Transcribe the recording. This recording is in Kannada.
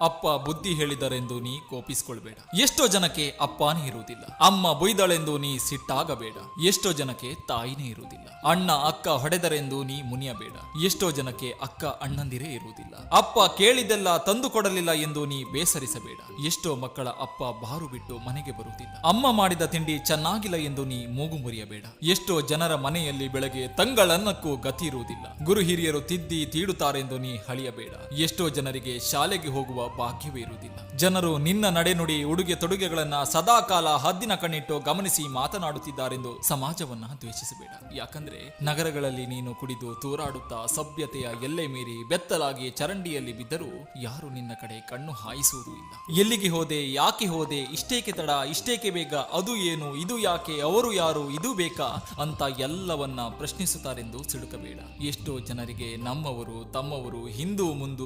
ಅಪ್ಪ ಬುದ್ಧಿ ಹೇಳಿದರೆಂದು ನೀ ಕೋಪಿಸ್ಕೊಳ್ಬೇಡ. ಎಷ್ಟೋ ಜನಕ್ಕೆ ಅಪ್ಪನೇ ಇರುವುದಿಲ್ಲ. ಅಮ್ಮ ಬೊಯ್ದಳೆಂದು ನೀ ಸಿಟ್ಟಾಗಬೇಡ. ಎಷ್ಟೋ ಜನಕ್ಕೆ ತಾಯಿನೇ ಇರುವುದಿಲ್ಲ. ಅಣ್ಣ, ಅಕ್ಕ ಹೊಡೆದರೆಂದು ನೀ ಮುನಿಯಬೇಡ. ಎಷ್ಟೋ ಜನಕ್ಕೆ ಅಕ್ಕ ಅಣ್ಣಂದಿರೇ ಇರುವುದಿಲ್ಲ. ಅಪ್ಪ ಕೇಳಿದೆಲ್ಲ ತಂದು ಕೊಡಲಿಲ್ಲ ಎಂದು ನೀ ಬೇಸರಿಸಬೇಡ. ಎಷ್ಟೋ ಮಕ್ಕಳ ಅಪ್ಪ ಬಾರು ಬಿಟ್ಟು ಮನೆಗೆ ಬರುವುದಿಲ್ಲ. ಅಮ್ಮ ಮಾಡಿದ ತಿಂಡಿ ಚೆನ್ನಾಗಿಲ್ಲ ಎಂದು ನೀ ಮೂಗು ಮುರಿಯಬೇಡ. ಎಷ್ಟೋ ಜನರ ಮನೆಯಲ್ಲಿ ಬೆಳಗ್ಗೆ ತಂಗಳನ್ನಕ್ಕೂ ಗತಿ ಇರುವುದಿಲ್ಲ. ಗುರು ಹಿರಿಯರು ತಿದ್ದಿ ತೀಡುತ್ತಾರೆಂದು ನೀ ಹಳಿಯಬೇಡ ಎಷ್ಟೋ ಜನರಿಗೆ ಶಾಲೆಗೆ ಹೋಗುವ ಭಾಗ್ಯವೇ ಇರುವುದಿಲ್ಲ. ಜನರು ನಿನ್ನ ನಡೆನುಡಿ ಉಡುಗೆ ತೊಡುಗೆಗಳನ್ನ ಸದಾಕಾಲ ಹದ್ದಿನ ಕಣ್ಣಿಟ್ಟು ಗಮನಿಸಿ ಮಾತನಾಡುತ್ತಿದ್ದಾರೆಂದು ಸಮಾಜವನ್ನ ದ್ವೇಷಿಸಬೇಡ. ಯಾಕಂದ್ರೆ ನಗರಗಳಲ್ಲಿ ನೀನು ಕುಡಿದು ತೂರಾಡುತ್ತಾ ಸಭ್ಯತೆಯ ಎಲ್ಲೆ ಮೀರಿ ಬೆತ್ತಲಾಗಿ ಚರಂಡಿಯಲ್ಲಿ ಬಿದ್ದರೂ ಯಾರು ನಿನ್ನ ಕಡೆ ಕಣ್ಣು ಹಾಯಿಸುವುದೂ ಇಲ್ಲ. ಎಲ್ಲಿಗೆ ಹೋದೆ, ಯಾಕೆ ಹೋದೆ, ಇಷ್ಟೇಕೆ ತಡ, ಇಷ್ಟೇಕೆ ಬೇಗ, ಅದು ಏನು, ಇದು ಯಾಕೆ, ಅವರು ಯಾರು, ಇದು ಬೇಕಾ ಅಂತ ಎಲ್ಲವನ್ನ ಪ್ರಶ್ನಿಸುತ್ತಾರೆಂದು ಸಿಡುಕಬೇಡ ಎಷ್ಟೋ ಜನರಿಗೆ ನಮ್ಮವರು, ತಮ್ಮವರು ಹಿಂದೂ, ಮುಂದು